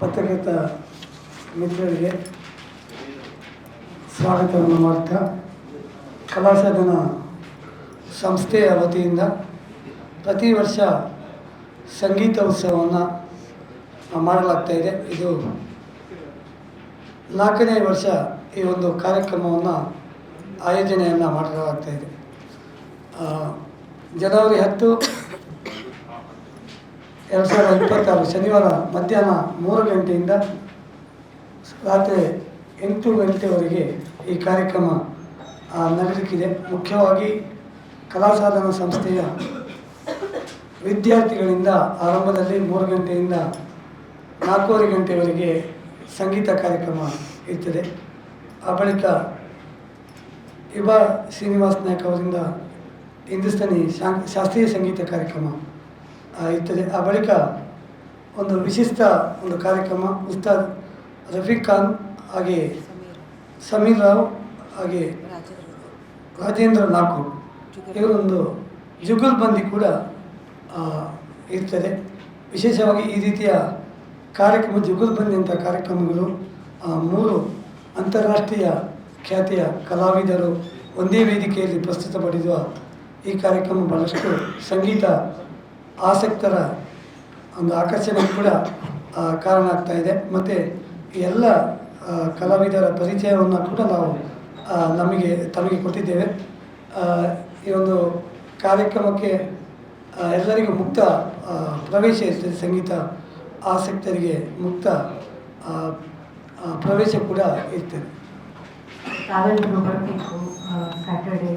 ಪತ್ರಕರ್ತ ಮಿತ್ರರಿಗೆ ಸ್ವಾಗತವನ್ನು ಮಾಡ್ತಾ ಕಲಾಸದನ ಸಂಸ್ಥೆಯ ವತಿಯಿಂದ ಪ್ರತಿ ವರ್ಷ ಸಂಗೀತ ಉತ್ಸವವನ್ನು ಮಾಡಲಾಗ್ತಾಯಿದೆ ಇದು. ನಾಲ್ಕನೇ ವರ್ಷ ಈ ಒಂದು ಕಾರ್ಯಕ್ರಮವನ್ನು ಆಯೋಜನೆಯನ್ನು ಮಾಡಲಾಗ್ತಾಯಿದೆ ಜನವರಿ ಹತ್ತು ಎರಡು ಸಾವಿರದ ಇಪ್ಪತ್ತಾರು ಶನಿವಾರ ಮಧ್ಯಾಹ್ನ ಮೂರು ಗಂಟೆಯಿಂದ ರಾತ್ರಿ ಎಂಟು ಗಂಟೆವರೆಗೆ ಈ ಕಾರ್ಯಕ್ರಮ ನಡೆಯಲಿಕ್ಕಿದೆ ಮುಖ್ಯವಾಗಿ ಕಲಾಸಾಧನ ಸಂಸ್ಥೆಯ ವಿದ್ಯಾರ್ಥಿಗಳಿಂದ ಆರಂಭದಲ್ಲಿ ಮೂರು ಗಂಟೆಯಿಂದ ನಾಲ್ಕೂವರೆ ಗಂಟೆವರೆಗೆ ಸಂಗೀತ ಕಾರ್ಯಕ್ರಮ ಇರ್ತದೆ. ಆ ಬಳಿಕ ಯುವ ಶ್ರೀನಿವಾಸ್ ನಾಯ್ಕ ಅವರಿಂದ ಹಿಂದೂಸ್ತಾನಿ ಶಾಸ್ತ್ರೀಯ ಸಂಗೀತ ಕಾರ್ಯಕ್ರಮ ಇರ್ತದೆ ಆ ಬಳಿಕ ಒಂದು ವಿಶಿಷ್ಟ ಒಂದು ಕಾರ್ಯಕ್ರಮ ಉಸ್ತಾದ್ ರಫೀಕ್ ಖಾನ್ ಹಾಗೆ ಸಮೀರ್ ರಾವ್ ಹಾಗೆ ರಾಜೇಂದ್ರ ನಾಕೂರ್ ಇವರೊಂದು ಜುಗಲ್ಬಂದಿ ಕೂಡ ಇರ್ತದೆ. ವಿಶೇಷವಾಗಿ ಈ ರೀತಿಯ ಕಾರ್ಯಕ್ರಮ ಜುಗಲ್ಬಂದಿ ಅಂತ ಕಾರ್ಯಕ್ರಮಗಳು ಮೂರು ಅಂತಾರಾಷ್ಟ್ರೀಯ ಖ್ಯಾತಿಯ ಕಲಾವಿದರು ಒಂದೇ ವೇದಿಕೆಯಲ್ಲಿ ಪ್ರಸ್ತುತಪಡಿಸುವ ಈ ಕಾರ್ಯಕ್ರಮ ಬಹಳಷ್ಟು ಸಂಗೀತ ಆಸಕ್ತರ ಒಂದು ಆಕರ್ಷಣೆ ಕೂಡ ಕಾರಣ ಆಗ್ತಾ ಇದೆ. ಮತ್ತು ಎಲ್ಲ ಕಲಾವಿದರ ಪರಿಚಯವನ್ನು ಕೂಡ ನಾವು ನಮಗೆ ತಮಗೆ ಕೊಟ್ಟಿದ್ದೇವೆ. ಈ ಒಂದು ಕಾರ್ಯಕ್ರಮಕ್ಕೆ ಎಲ್ಲರಿಗೂ ಮುಕ್ತ ಪ್ರವೇಶ ಇರ್ತದೆ. ಸಂಗೀತ ಆಸಕ್ತರಿಗೆ ಮುಕ್ತ ಪ್ರವೇಶ ಕೂಡ ಇರ್ತದೆ. ತಾವೆಲ್ಲರೂ ಬರಬೇಕು ಸ್ಯಾಟರ್ಡೆ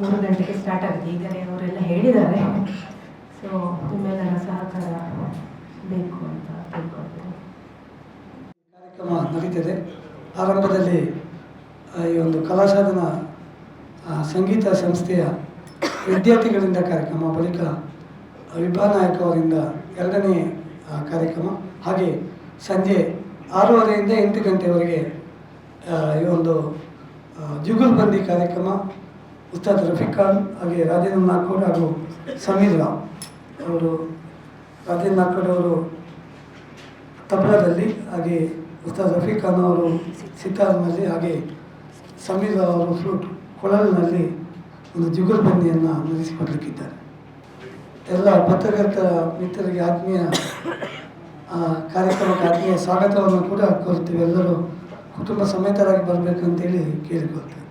ಮೂರು ಗಂಟೆಗೆ ಸ್ಟಾರ್ಟ್ ಆಗಿದೆ ಈಗಲೇ ಅವರೆಲ್ಲ ಹೇಳಿದ್ದಾರೆ. ಕಾರ್ಯಕ್ರಮ ನಡೀತದೆ. ಆರಂಭದಲ್ಲಿ ಈ ಒಂದು ಕಲಾಸಾಧನ ಸಂಗೀತ ಸಂಸ್ಥೆಯ ವಿದ್ಯಾರ್ಥಿಗಳಿಂದ ಕಾರ್ಯಕ್ರಮ, ಬಳಿಕ ವಿಭಾ ನಾಯಕ್ ಅವರಿಂದ ಎರಡನೇ ಕಾರ್ಯಕ್ರಮ. ಹಾಗೆ ಸಂಜೆ ಆರೂವರೆಯಿಂದ ಎಂಟು ಗಂಟೆವರೆಗೆ ಈ ಒಂದು ಜುಗುಲ್ ಜುಗುಲ್ಬಂದಿ ಕಾರ್ಯಕ್ರಮ, ಉಸ್ತಾದ್ ರಫೀಕ್ ಖಾನ್ ಹಾಗೆ ರಾಜೇಂದ್ರ ನಾಕೋಡ್ ಹಾಗೂ ಸಮೀರ್ ರಾವ್. ಅವರು ರಾಜೇಂದ್ರ ಮಕ್ಕಳವರು ತಬಲಾದಲ್ಲಿ ಹಾಗೆ ಉಸ್ತಾದ್ ರಫೀಕ್ ಖಾನ್ ಅವರು ಸಿತಾರ್ನಲ್ಲಿ ಹಾಗೆ ಸಮೀರ್ ಅವರು ಫ್ಲೂಟ್ ಕೊಳಲಿನಲ್ಲಿ ಒಂದು ಜುಗಲ್ಬಂದಿಯನ್ನು ನಡೆಸಿಕೊಡ್ಲಿಕ್ಕಿದ್ದಾರೆ ಎಲ್ಲ ಪತ್ರಕರ್ತರ ಮಿತ್ರರಿಗೆ ಆತ್ಮೀಯ ಕಾರ್ಯಕ್ರಮಕ್ಕೆ ಆತ್ಮೀಯ ಸ್ವಾಗತವನ್ನು ಕೂಡ ಕೋರುತ್ತೇವೆ. ಎಲ್ಲರೂ ಕುಟುಂಬ ಸಮೇತರಾಗಿ ಬರಬೇಕಂತೇಳಿ ಕೇಳಿಕೊಳ್ತೇವೆ.